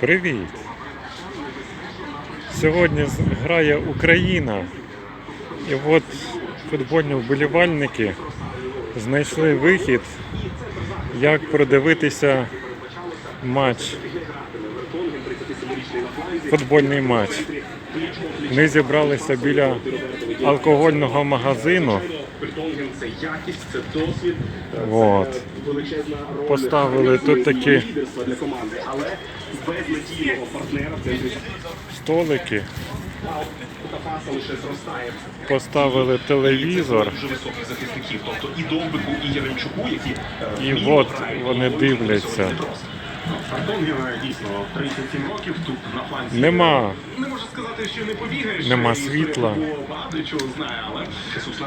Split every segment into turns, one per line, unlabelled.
Привіт! Сьогодні грає Україна. І от футбольні вболівальники знайшли вихід, як продивитися матч. Футбольний матч. Ми зібралися біля алкогольного магазину.
Бертонген це якість, це досвід,
От.
величезна роль
Поставили тут такі
лідерства для команди, але без надійного партнера центрі
столики, поставили телевізор.
Дуже високих захисників, тобто і Довбику, і е,
от вони дивляться.
Е, дійсно 37 років тут на фланзі.
Нема.
Не можу сказати, що не побігаєш.
Нема світла.
бо Багато чого знає, але Ісус.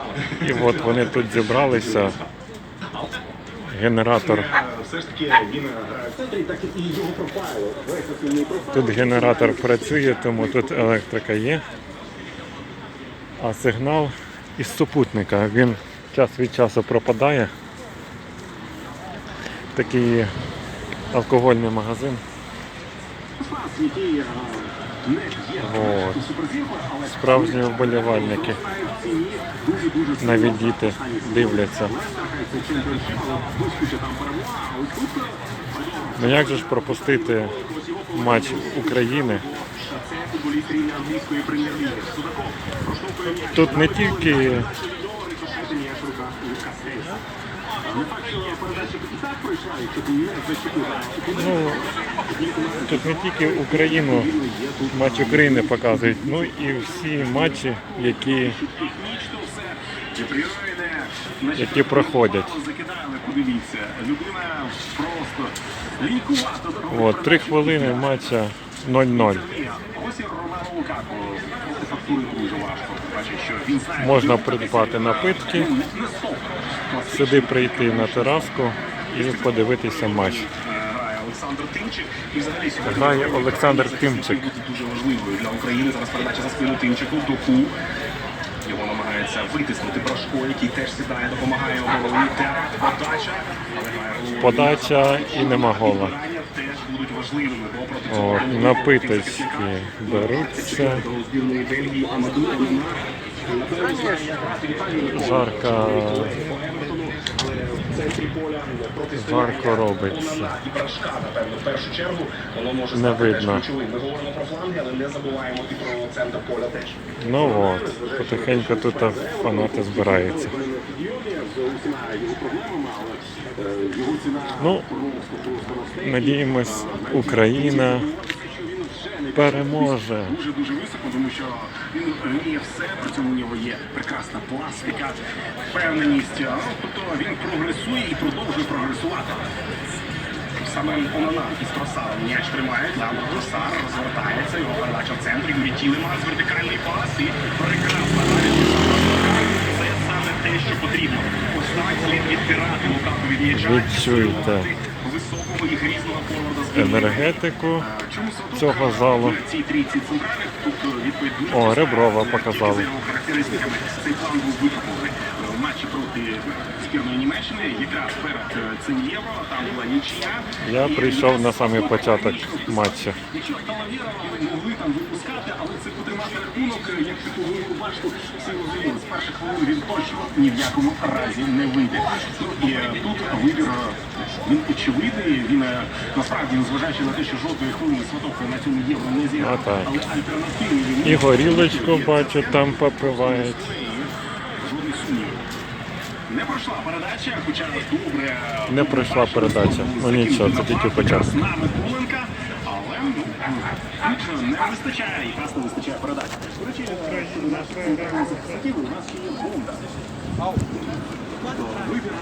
І от вони тут зібралися. Генератор.
Е, Все ж таки він е, грає в центрі, так і його профайл.
Тут генератор працює, тому тут електрика є. А сигнал із супутника. Він час від часу пропадає. Такий алкогольний магазин. От. Справжні вболівальники. Навіть діти дивляться. Ну як же ж пропустити матч України? Тут не тільки Ну, тут не тільки Україну, матч України показують, ну і всі матчі, які. Які проходять. От, три хвилини матча 0-0. Можна придбати напитки, сюди прийти на тераску і подивитися матч.
Грає Олександр Тимчик. І взагалі сьогодні
Олександр Тимчик.
дуже важливою для України. Зараз передача за спину Тимчику. Доку. Його намагається витиснути Брашко, який теж сідає, допомагає обороні. Подача.
Подача і нема гола.
Будуть важливими. Бо проти цього
беруться. Жарка,
центрі поля проти
жарко робиться.
Онана і Брашка, напевно, в першу чергу. Воно може
Не
стати теж ключовим. Ми говоримо про фланги, але не забуваємо і про центр поля теж.
Ну от, потихеньку тут фанати збираються. Ну, надіємось, Україна переможе.
Дуже дуже високо, тому що він вміє все, при цьому у нього є прекрасна пластика, впевненість. Ну, Тобто він прогресує і продовжує прогресувати. Саме Онана із Тросаром м'яч тримає, там Тросар розвертається, його передача в центрі, Юрій Тілеман з вертикальний пас і прекрасна Це саме те, що потрібно. Ось так слід відбирати Лукаку від м'яча.
Енергетику цього залу.
е, дуже
О. Реброва показали.
цей план був в матчі проти збірної Німеччини. Якраз перед е, цим євро там була нічия.
Я прийшов на самий початок матчу.
Якщо Талавіра могли там випускати, але це потримати рахунок, як таку велику всі розуміли, з перших хвилин він точно ні в якому разі не вийде. І е, тут вибір е, він очевидний, він е, насправді, незважаючи на те, що жодної хвилини сваток на цьому євро не зіграв, але альтернативний він
І горілочку бачу, там попивають.
жодних сумнівів. Не пройшла передача, хоча добре.
Не пройшла передача. Ну нічого, це тільки початок.
З нами Коленка, але ну, не вистачає, якраз не вистачає передач. До речі, щодо наших у нас ще є. Вибір